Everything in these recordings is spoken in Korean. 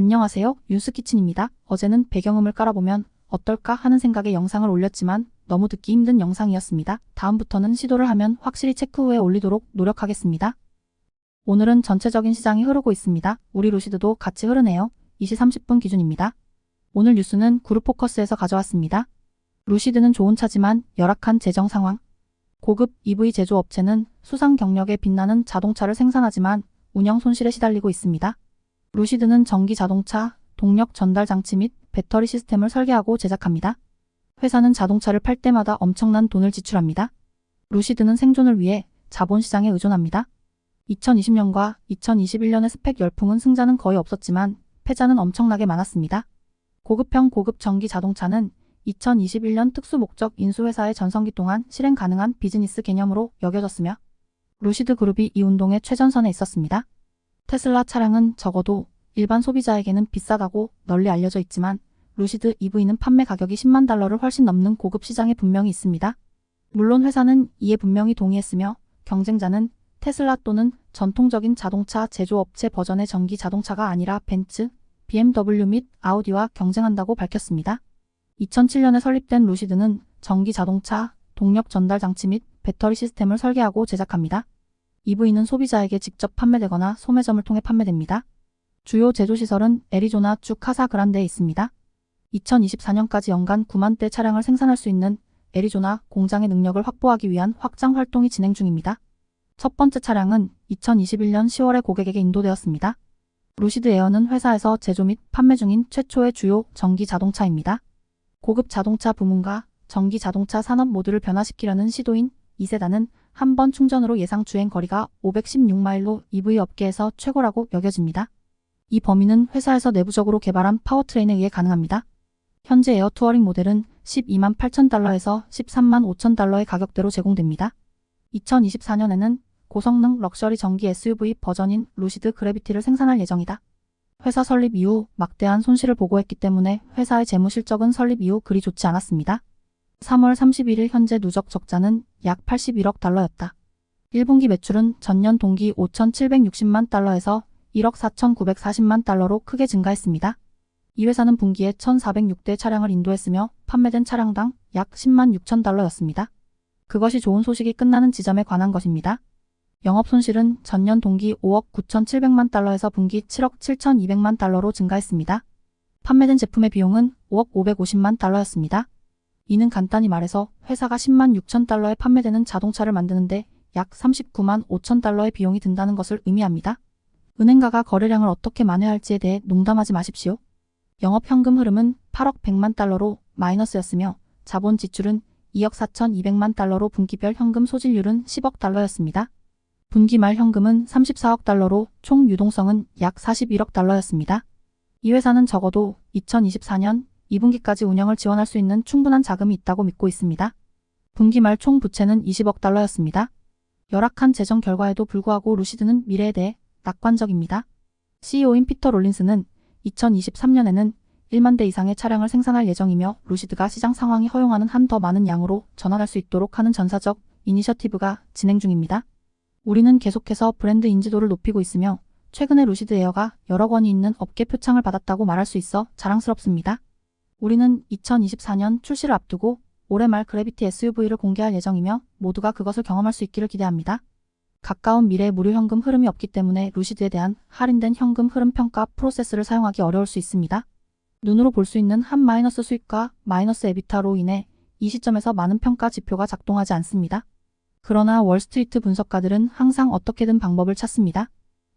안녕하세요. 윤스키친입니다. 어제는 배경음을 깔아보면 어떨까 하는 생각에 영상을 올렸지만 너무 듣기 힘든 영상이었습니다. 다음부터는 시도를 하면 확실히 체크 후에 올리도록 노력하겠습니다. 오늘은 전체적인 시장이 흐르고 있습니다. 우리 루시드도 같이 흐르네요. 2시 30분 기준입니다. 오늘 뉴스는 그룹 포커스에서 가져왔습니다. 루시드는 좋은 차지만 열악한 재정 상황. 고급 EV 제조업체는 수상 경력에 빛나는 자동차를 생산하지만 운영 손실에 시달리고 있습니다. 루시드는 전기 자동차, 동력 전달 장치 및 배터리 시스템을 설계하고 제작합니다. 회사는 자동차를 팔 때마다 엄청난 돈을 지출합니다. 루시드는 생존을 위해 자본시장에 의존합니다. 2020년과 2021년의 스펙 열풍은 승자는 거의 없었지만 패자는 엄청나게 많았습니다. 고급형 고급 전기 자동차는 2021년 특수 목적 인수회사의 전성기 동안 실행 가능한 비즈니스 개념으로 여겨졌으며 루시드 그룹이 이 운동의 최전선에 있었습니다. 테슬라 차량은 적어도 일반 소비자에게는 비싸다고 널리 알려져 있지만 루시드 EV는 판매 가격이 10만 달러를 훨씬 넘는 고급 시장에 분명히 있습니다. 물론 회사는 이에 분명히 동의했으며 경쟁자는 테슬라 또는 전통적인 자동차 제조업체 버전의 전기 자동차가 아니라 벤츠, BMW 및 아우디와 경쟁한다고 밝혔습니다. 2007년에 설립된 루시드는 전기 자동차, 동력 전달 장치 및 배터리 시스템을 설계하고 제작합니다. EV는 소비자에게 직접 판매되거나 소매점을 통해 판매됩니다. 주요 제조시설은 애리조나 주 카사 그란데에 있습니다. 2024년까지 연간 9만 대 차량을 생산할 수 있는 애리조나 공장의 능력을 확보하기 위한 확장 활동이 진행 중입니다. 첫 번째 차량은 2021년 10월에 고객에게 인도되었습니다. 루시드 에어는 회사에서 제조 및 판매 중인 최초의 주요 전기 자동차입니다. 고급 자동차 부문과 전기 자동차 산업 모두를 변화시키려는 시도인 이 세단은 한 번 충전으로 예상 주행 거리가 516마일로 EV 업계에서 최고라고 여겨집니다. 이 범위는 회사에서 내부적으로 개발한 파워트레인에 의해 가능합니다. 현재 에어 투어링 모델은 12만 8천 달러에서 13만 5천 달러의 가격대로 제공됩니다. 2024년에는 고성능 럭셔리 전기 SUV 버전인 루시드 그래비티를 생산할 예정이다. 회사 설립 이후 막대한 손실을 보고했기 때문에 회사의 재무 실적은 설립 이후 그리 좋지 않았습니다. 3월 31일 현재 누적 적자는 약 81억 달러였다. 1분기 매출은 전년 동기 5,760만 달러에서 1억 4,940만 달러로 크게 증가했습니다. 이 회사는 분기에 1,406대 차량을 인도했으며 판매된 차량당 약 10만 6천 달러였습니다. 그것이 좋은 소식이 끝나는 지점에 관한 것입니다. 영업 손실은 전년 동기 5억 9,700만 달러에서 분기 7억 7,200만 달러로 증가했습니다. 판매된 제품의 비용은 5억 550만 달러였습니다. 이는 간단히 말해서 회사가 10만 6천 달러에 판매되는 자동차를 만드는데 약 39만 5천 달러의 비용이 든다는 것을 의미합니다. 은행가가 거래량을 어떻게 만회할지에 대해 농담하지 마십시오. 영업 현금 흐름은 8억 100만 달러로 마이너스였으며 자본 지출은 2억 4,200만 달러로 분기별 현금 소진율은 10억 달러였습니다. 분기 말 현금은 34억 달러로 총 유동성은 약 41억 달러였습니다. 이 회사는 적어도 2024년 2분기까지 운영을 지원할 수 있는 충분한 자금이 있다고 믿고 있습니다. 분기 말 총 부채는 20억 달러였습니다. 열악한 재정 결과에도 불구하고 루시드는 미래에 대해 낙관적입니다. CEO인 피터 롤린스는 2023년에는 1만 대 이상의 차량을 생산할 예정이며 루시드가 시장 상황이 허용하는 한 더 많은 양으로 전환할 수 있도록 하는 전사적 이니셔티브가 진행 중입니다. 우리는 계속해서 브랜드 인지도를 높이고 있으며 최근에 루시드 에어가 여러 건이 있는 업계 표창을 받았다고 말할 수 있어 자랑스럽습니다. 우리는 2024년 출시를 앞두고 올해 말 그래비티 SUV를 공개할 예정이며 모두가 그것을 경험할 수 있기를 기대합니다. 가까운 미래 무료 현금 흐름이 없기 때문에 루시드에 대한 할인된 현금 흐름 평가 프로세스를 사용하기 어려울 수 있습니다. 눈으로 볼 수 있는 한 마이너스 수익과 마이너스 에비타로 인해 이 시점에서 많은 평가 지표가 작동하지 않습니다. 그러나 월스트리트 분석가들은 항상 어떻게든 방법을 찾습니다.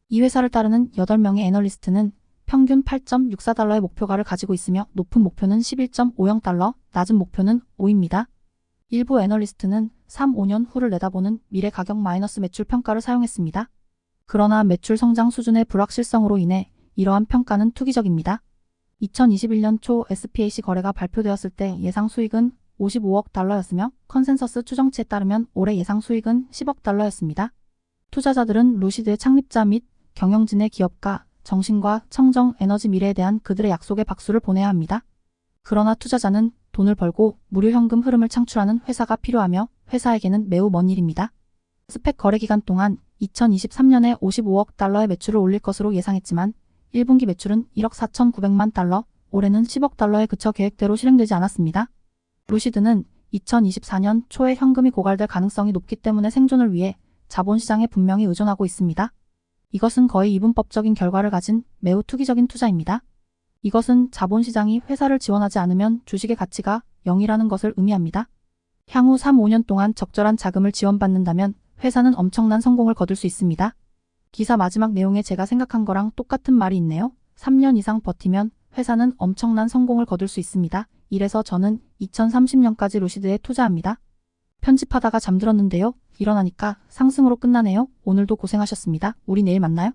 이 회사를 따르는 8명의 애널리스트는 평균 8.64달러의 목표가를 가지고 있으며 높은 목표는 11.50달러, 낮은 목표는 5입니다. 일부 애널리스트는 3, 5년 후를 내다보는 미래 가격 마이너스 매출 평가를 사용했습니다. 그러나 매출 성장 수준의 불확실성으로 인해 이러한 평가는 투기적입니다. 2021년 초 SPAC 거래가 발표되었을 때 예상 수익은 55억 달러였으며 컨센서스 추정치에 따르면 올해 예상 수익은 10억 달러였습니다. 투자자들은 루시드의 창립자 및 경영진의 기업가, 정신과 청정 에너지 미래에 대한 그들의 약속에 박수를 보내야 합니다. 그러나 투자자는 돈을 벌고 무료 현금 흐름을 창출하는 회사가 필요하며 회사에게는 매우 먼 일입니다. 스펙 거래 기간 동안 2023년에 55억 달러의 매출을 올릴 것으로 예상했지만 1분기 매출은 1억 4,900만 달러, 올해는 10억 달러에 그쳐 계획대로 실행되지 않았습니다. 루시드는 2024년 초에 현금이 고갈될 가능성이 높기 때문에 생존을 위해 자본시장에 분명히 의존하고 있습니다. 이것은 거의 이분법적인 결과를 가진 매우 투기적인 투자입니다. 이것은 자본시장이 회사를 지원하지 않으면 주식의 가치가 0이라는 것을 의미합니다. 향후 3, 5년 동안 적절한 자금을 지원받는다면 회사는 엄청난 성공을 거둘 수 있습니다. 기사 마지막 내용에 제가 생각한 거랑 똑같은 말이 있네요. 3년 이상 버티면 회사는 엄청난 성공을 거둘 수 있습니다. 이래서 저는 2030년까지 루시드에 투자합니다. 편집하다가 잠들었는데요. 일어나니까 상승으로 끝나네요. 오늘도 고생하셨습니다. 우리 내일 만나요.